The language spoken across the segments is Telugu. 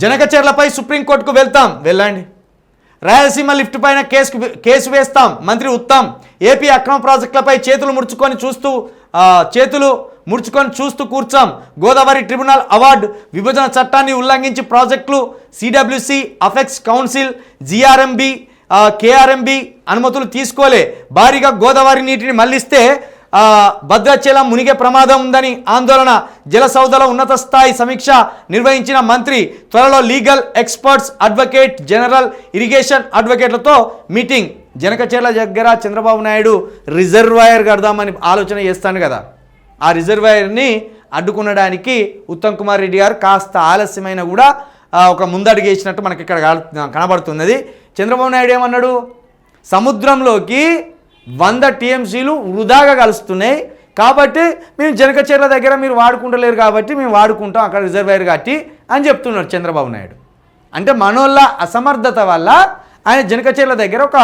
జనకచర్లపై సుప్రీంకోర్టుకు వెళ్తాం. వెళ్ళండి. రాయలసీమ లిఫ్ట్ పైన కేసు కేసు వేస్తాం. మంత్రి ఉత్తాం. ఏపీ అక్రమ ప్రాజెక్టులపై చేతులు ముడుచుకొని చూస్తూ చేతులు ముడుచుకొని చూస్తూ కూర్చాం. గోదావరి ట్రిబ్యునల్ అవార్డు విభజన చట్టాన్ని ఉల్లంఘించి ప్రాజెక్టులు CWC apex council GRMB KRMB అనుమతులు తీసుకోలే. భారీగా గోదావరి నీటిని మళ్ళిస్తే భద్రాచలం మునిగే ప్రమాదం ఉందని ఆందోళన జలసౌధలో ఉన్నత స్థాయి సమీక్ష నిర్వహించిన మంత్రి త్వరలో legal experts advocate general irrigation అడ్వకేట్లతో meeting. జనకచేర్ల దగ్గర చంద్రబాబు నాయుడు రిజర్వాయర్ కడదామని ఆలోచన చేస్తాను కదా. ఆ రిజర్వాయర్ని అడ్డుకునడానికి ఉత్తమ్ కుమార్ రెడ్డి గారు కాస్త ఆలస్యమైన కూడా ఒక ముందడుగు వేసినట్టు మనకి ఇక్కడ కనబడుతున్నది. చంద్రబాబు నాయుడు ఏమన్నాడు? సముద్రంలోకి వంద టీఎంసీలు వృధాగా కలుస్తున్నాయి. కాబట్టి మేము జనకచర్ల దగ్గర మీరు వాడుకుంటలేరు కాబట్టి మేము వాడుకుంటాం అక్కడ రిజర్వాయర్ కట్టి అని చెప్తున్నాడు చంద్రబాబు నాయుడు. అంటే మనోళ్ళ అసమర్థత వల్ల ఆయన జనకచర్ల దగ్గర ఒక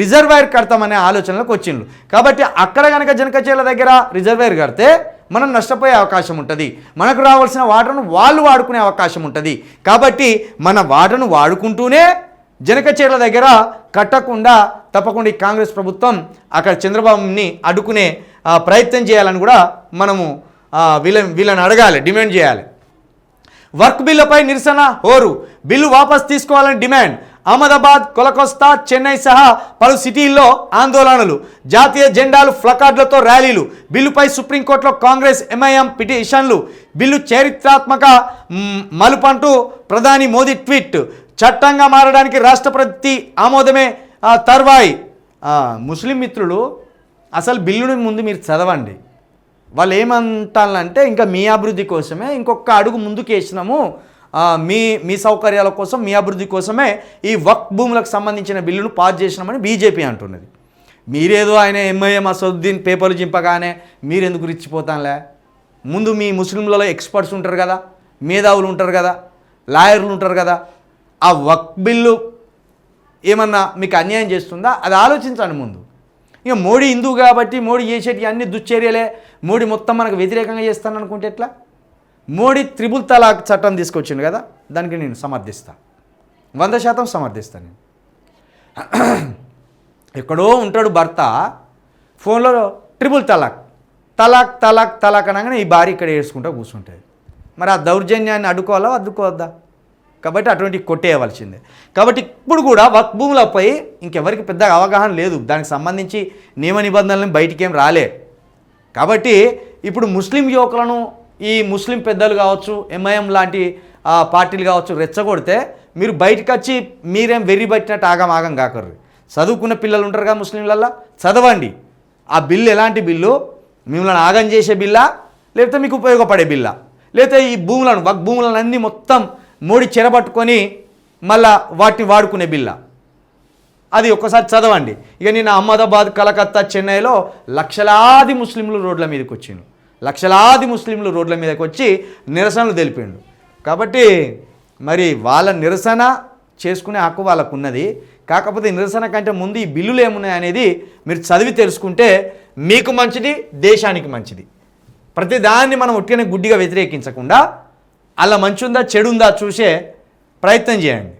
రిజర్వాయర్ కడతామనే ఆలోచనలకు వచ్చిండ్రు. కాబట్టి అక్కడ కనుక జనకచర్ల దగ్గర రిజర్వాయర్ కడితే మనం నష్టపోయే అవకాశం ఉంటుంది. మనకు రావాల్సిన వాటర్ను వాళ్ళు వాడుకునే అవకాశం ఉంటుంది. కాబట్టి మన వాటర్ను వాడుకుంటూనే జనకచర్ల దగ్గర కట్టకుండా తప్పకుండా ఈ కాంగ్రెస్ ప్రభుత్వం అక్కడ చంద్రబాబుని అడ్డుకునే ప్రయత్నం చేయాలని కూడా మనము వీళ్ళ వీళ్ళని అడగాలి డిమాండ్ చేయాలి. వర్క్ బిల్లుపై నిరసన హోరు. బిల్లు వాపస్ తీసుకోవాలని డిమాండ్. అహ్మదాబాద్ కొలకొస్తా చెన్నై సహా పలు సిటీల్లో ఆందోళనలు. జాతీయ జెండాలు ఫ్లకార్డులతో ర్యాలీలు. బిల్లుపై సుప్రీంకోర్టులో కాంగ్రెస్ ఎంఐఎం పిటిషన్లు. బిల్లు చరిత్రాత్మక మలుపంటూ ప్రధాని మోదీ ట్వీట్. చట్టంగా మారడానికి రాష్ట్రపతి ఆమోదమే తర్వాయి ముస్లిం మిత్రులు అసలు బిల్లుని ముందు మీరు చదవండి. వాళ్ళు ఏమంటారంటే ఇంకా మీ అభివృద్ధి కోసమే ఇంకొక అడుగు ముందుకు వేసినాము మీ మీ సౌకర్యాల కోసం మీ అభివృద్ధి కోసమే ఈ వక్ భూములకు సంబంధించిన బిల్లును పాస్ చేసినామని బీజేపీ అంటున్నది. మీరేదో ఆయన ఎంఐఎం అసదుద్దీన్ పేపర్లు చింపగానే మీరెందుకు రిచ్చిపోతానులే? ముందు మీ ముస్లింలలో ఎక్స్పర్ట్స్ ఉంటారు కదా మేధావులు ఉంటారు కదా లాయర్లు ఉంటారు కదా ఆ వక్ బిల్లు ఏమన్నా మీకు అన్యాయం చేస్తుందా? అది ఆలోచించండి ముందు. ఇక మోడీ హిందువు కాబట్టి మోడీ చేసేటి అన్ని దుశ్చర్యలే. మోడీ మొత్తం మనకు వ్యతిరేకంగా చేస్తాను అనుకుంటే ఎట్లా? మోడీ త్రిబుల్ తలాక్ చట్టం తీసుకొచ్చిండు కదా? దానికి నేను సమర్థిస్తాను వంద శాతం సమర్థిస్తాను నేను. ఎక్కడో ఉంటాడు భర్త ఫోన్లో ట్రిపుల్ తలాక్. తలాక్ తలాక్ తలాక్ అనగానే ఈ భార్య ఇక్కడ ఏడ్చుకుంటూ కూర్చుంటుంది. మరి ఆ దౌర్జన్యాన్ని అడ్డుకోవాలా అడ్డుకోవద్దా? కాబట్టి అటువంటి కొట్టేయవలసిందే. కాబట్టి ఇప్పుడు కూడా వక్ భూములపై ఇంకెవరికి పెద్ద అవగాహన లేదు. దానికి సంబంధించి నియమ నిబంధనలను బయటికేం రాలే. కాబట్టి ఇప్పుడు ముస్లిం యువకులను ఈ ముస్లిం పెద్దలు కావచ్చు ఎంఐఎం లాంటి పార్టీలు కావచ్చు రెచ్చగొడితే మీరు బయటకు వచ్చి మీరేం వెర్రి పట్టినట్టు ఆగం ఆగం కాకర్రు. చదువుకున్న పిల్లలు ఉంటారు కదా ముస్లింలల్లో? చదవండి. ఆ బిల్లు ఎలాంటి బిల్లు? మిమ్మల్ని ఆగం చేసే బిల్లా? లేకపోతే మీకు ఉపయోగపడే బిల్లా? లేకపోతే ఈ భూములను వక్ భూములను అన్నీ మొత్తం మూడి చెరబట్టుకొని మళ్ళా వాటిని వాడుకునే బిల్ల. అది ఒక్కసారి చదవండి. ఇక నేను అహ్మదాబాద్ కలకత్తా చెన్నైలో లక్షలాది ముస్లింలు రోడ్ల మీదకి వచ్చిండు. లక్షలాది ముస్లింలు రోడ్ల మీదకి వచ్చి నిరసనలు తెలిపిండు. కాబట్టి మరి వాళ్ళ నిరసన చేసుకునే హక్కు వాళ్ళకు ఉన్నది కాకపోతే నిరసన కంటే ముందు ఈ బిల్లులు ఏమున్నాయి అనేది మీరు చదివి తెలుసుకుంటే మీకు మంచిది దేశానికి మంచిది. ప్రతి దాన్ని మనం ఒట్టిగానే గుడ్డిగా వ్యతిరేకించకుండా అలా మంచి ఉందా చెడు ఉందా చూసే ప్రయత్నం చేయండి.